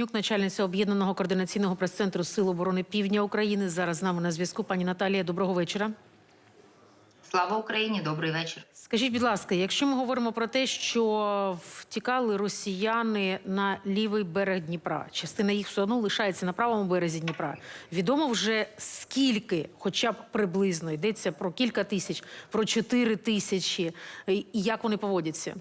Гуменюк, начальниця об'єднаного координаційного прес-центру Сил оборони Півдня України. Зараз з нами на зв'язку. Пані Наталія, доброго вечора. Слава Україні, добрий вечір. Скажіть, будь ласка, якщо ми говоримо про те, що втікали росіяни на лівий берег Дніпра, частина їх все одно лишається на правому березі Дніпра. Відомо вже скільки, хоча б приблизно йдеться про кілька тисяч, про чотири тисячі, і як вони поводяться?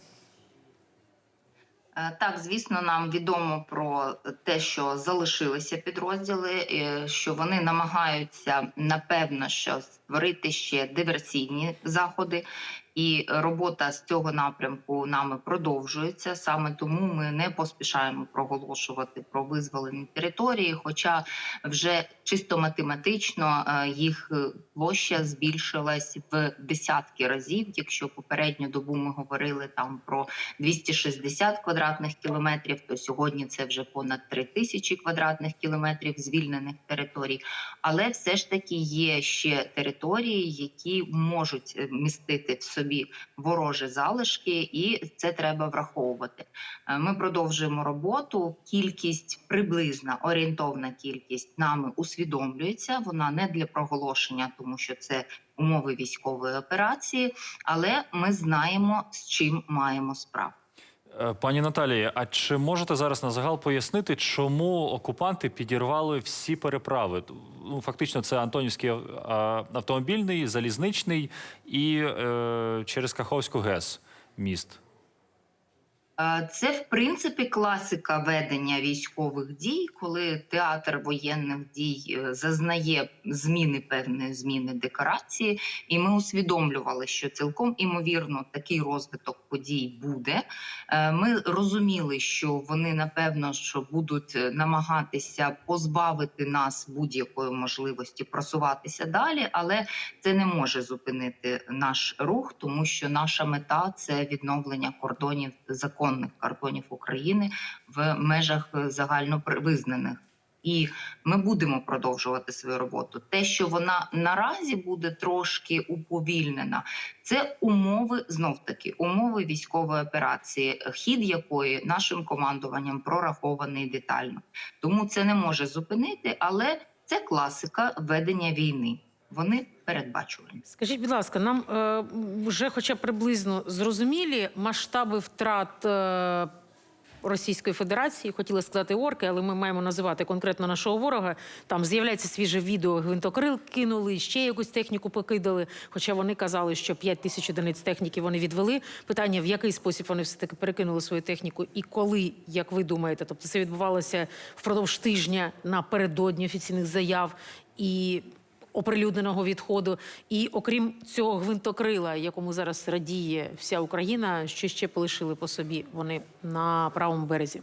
Е, Так, звісно, нам відомо про те, що залишилися підрозділи, е, що вони намагаються напевно що створити ще диверсійні заходи. І робота з цього напрямку нами продовжується. Саме тому ми не поспішаємо проголошувати про визволені території. Хоча вже чисто математично е, їх е, площа збільшилась в десятки разів. Якщо попередню добу ми говорили там про 260 квадратних кілометрів, то сьогодні це вже понад 3 тисячі квадратних кілометрів звільнених територій. Але все ж таки є ще території, які можуть е, містити в собі ворожі залишки, і це треба враховувати. Е, Ми продовжуємо роботу. Кількість приблизна орієнтовна кількість нами усвідомлюється. Вона не для проголошення, тому що це умови військової операції, але ми знаємо з чим маємо справу. Е, Пані Наталія, а чи можете зараз на загал пояснити, чому окупанти підірвали всі переправи? Ну, фактично, це Антонівський автомобільний, залізничний і е, через Каховську ГЕС міст. Е, Це в принципі класика ведення військових дій, коли театр воєнних дій е, зазнає зміни певної зміни декорації, і ми усвідомлювали, що цілком імовірно такий розвиток подій буде. Е, Ми розуміли, що вони напевно що будуть намагатися позбавити нас будь-якої можливості просуватися далі, але це не може зупинити наш рух, тому що наша мета це відновлення кордонів законних кордонів України в межах е, загально при- визнаних. І ми будемо продовжувати свою роботу. Те, що вона наразі буде трошки уповільнена, це умови знов таки умови військової операції, хід якої нашим командуванням прорахований детально. Тому це не може зупинити, але це класика ведення війни. Вони передбачувані. Скажіть, будь ласка, нам е, вже хоча приблизно зрозумілі масштаби втрат е, Російської Федерації, хотіла сказати орки, але ми маємо називати конкретно нашого ворога. Там з'являється свіже відео, гвинтокрил кинули, ще якусь техніку покидали. Хоча вони казали, що 5 тисяч одиниць техніки вони відвели. Питання, в який спосіб вони все таки перекинули свою техніку, і коли, як ви думаєте, тобто це відбувалося впродовж тижня напередодні офіційних заяв і оприлюдненого відходу. І окрім цього гвинтокрила, якому зараз радіє вся Україна, що ще полишили по собі вони на правому березі.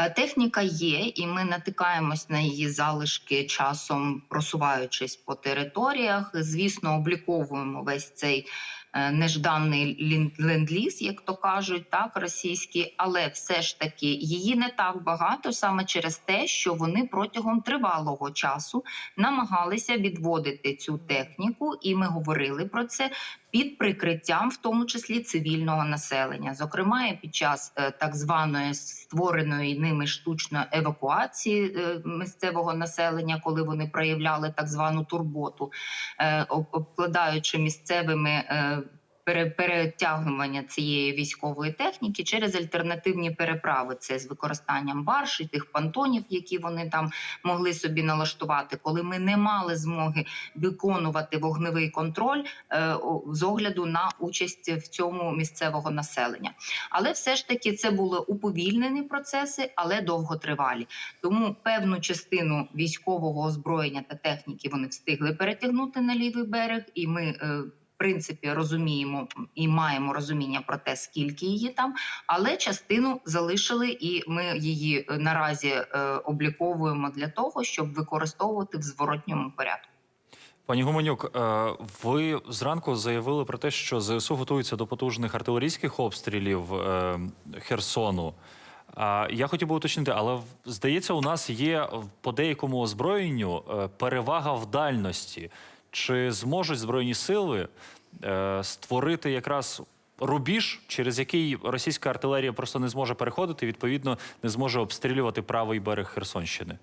Е, Техніка є, і ми натикаємось на її залишки часом, просуваючись по територіях. Звісно, обліковуємо весь цей нежданий лін- ленд-ліз, як то кажуть, так російський, але все ж таки її не так багато саме через те, що вони протягом тривалого часу намагалися відводити цю техніку, і ми говорили про це під прикриттям, в тому числі цивільного населення, зокрема і під час е, так званої створеної ними штучної евакуації е, місцевого населення, коли вони проявляли так звану турботу, е, обкладаючи місцевими. Е, Перетягування цієї військової техніки через альтернативні переправи, це з використанням барж і тих понтонів, які вони там могли собі налаштувати, коли ми не мали змоги виконувати вогневий контроль е, з огляду на участь в цьому місцевого населення. Але все ж таки це були уповільнені процеси, але довготривалі. Тому певну частину військового озброєння та техніки вони встигли перетягнути на лівий берег, і ми. Принципі, розуміємо і маємо розуміння про те, скільки її там, але частину залишили, і ми її е, наразі е, обліковуємо для того, щоб використовувати в зворотньому порядку. Пані Гуменюк, е, ви зранку заявили про те, що ЗСУ готується до потужних артилерійських обстрілів Херсону. Я хотів би уточнити, але здається, у нас є по деякому озброєнню перевага в дальності. Чи зможуть збройні сили е, створити якраз рубіж, через який російська артилерія просто не зможе переходити, відповідно, не зможе обстрілювати правий берег Херсонщини.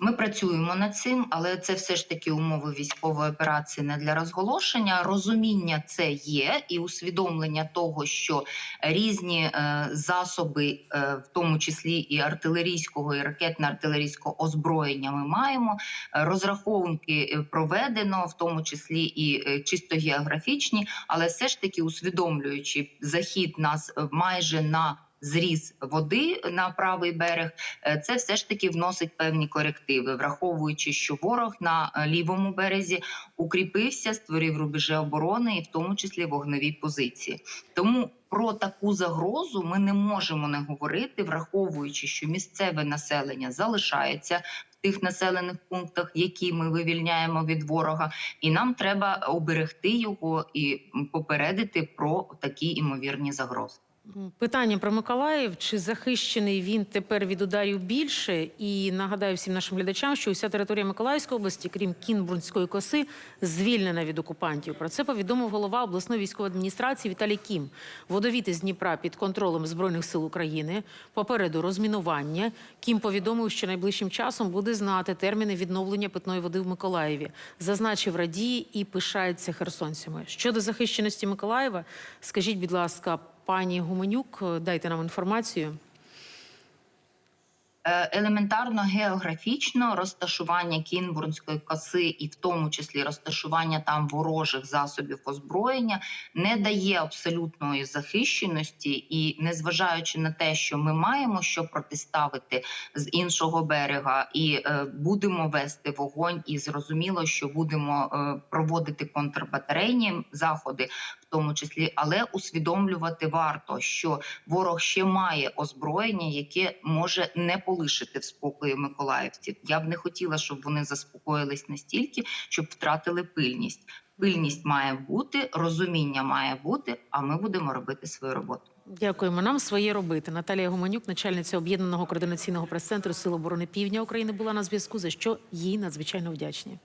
Ми працюємо над цим, але це все ж таки умови військової операції не для розголошення. Розуміння це є, і усвідомлення того, що різні е, засоби, е, в тому числі і артилерійського, і ракетно-артилерійського озброєння, ми маємо. Розрахунки е, проведено, в тому числі і чисто географічні, але все ж таки усвідомлюючи захід нас майже на зріз води на правий берег, Е, це все ж таки вносить певні корективи, враховуючи, що ворог на е, лівому березі укріпився, створив рубежі оборони, і в тому числі вогневі позиції. Тому про таку загрозу ми не можемо не говорити, враховуючи, що місцеве населення залишається. Тих населених пунктах, які ми вивільняємо від ворога, і нам треба оберегти його і попередити про такі імовірні загрози. Питання про Миколаїв. Чи захищений він тепер від ударів більше? І нагадаю всім нашим глядачам, що уся територія Миколаївської області, крім Кінбурнської коси, звільнена від окупантів. Про це повідомив голова обласної військової адміністрації Віталій Кім. Водовід із Дніпра під контролем збройних сил України. Попереду розмінування. Кім повідомив, що найближчим часом буде знати терміни відновлення питної води в Миколаєві. Зазначив радіє і пишається херсонцями. Щодо захищеності Миколаєва, скажіть, будь ласка. Пані Гуменюк, дайте нам інформацію. Е, елементарно географічно розташування Кінбурнської коси, і в тому числі розташування там ворожих засобів озброєння, не дає абсолютної захищеності, і незважаючи на те, що ми маємо що протиставити з іншого берега, і е, будемо вести вогонь, і зрозуміло, що будемо е, проводити контрбатарейні заходи, тому числі, але усвідомлювати варто, що ворог ще має озброєння, яке може не полишити в спокої миколаївців. Я б не хотіла, щоб вони заспокоїлись настільки, щоб втратили пильність. Пильність має бути, розуміння має бути, а ми будемо робити свою роботу. Дякуємо. Нам своє робити. Наталія Гуменюк, начальниця об'єднаного координаційного прес-центру Сил оборони Півдня України, була на зв'язку. За що їй надзвичайно вдячні.